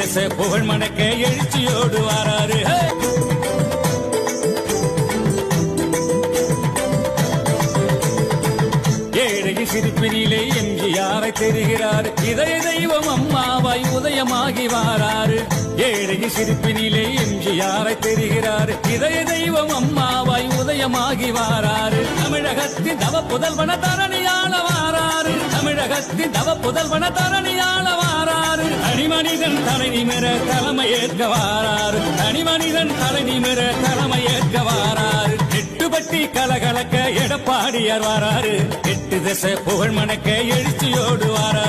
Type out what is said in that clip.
எட்டு புகழ் மணக்க எழுச்சியோடு வராரு. ஹே! ஏழையின் சிரிப்பினிலே எம்ஜிஆரை தெரிகிறார். இதய தெய்வம் அம்மாவாய் உதயமாகி வாராரு. ஏழையின் சிரிப்பினிலே எம்ஜிஆரை தெரிகிறார். இதய தெய்வம் அம்மாவாய் உதயமாகி வாராரு. தமிழகத்தின் தவ புதல்வன தரணியார் தமிழகத்தின் தவ புதல்வன தரணியாள வாராரு தனிமனிதன் தலை நிமிர தலைமை ஏற்க வாராரு தனிமனிதன் தலை நிமிர தலைமை ஏற்க வாராரு எட்டுப்பட்டி கலகலக்க எடப்பாடியார் வாராரு எட்டு திசை புகழ் மணக்க எழுச்சியோடு வாராரு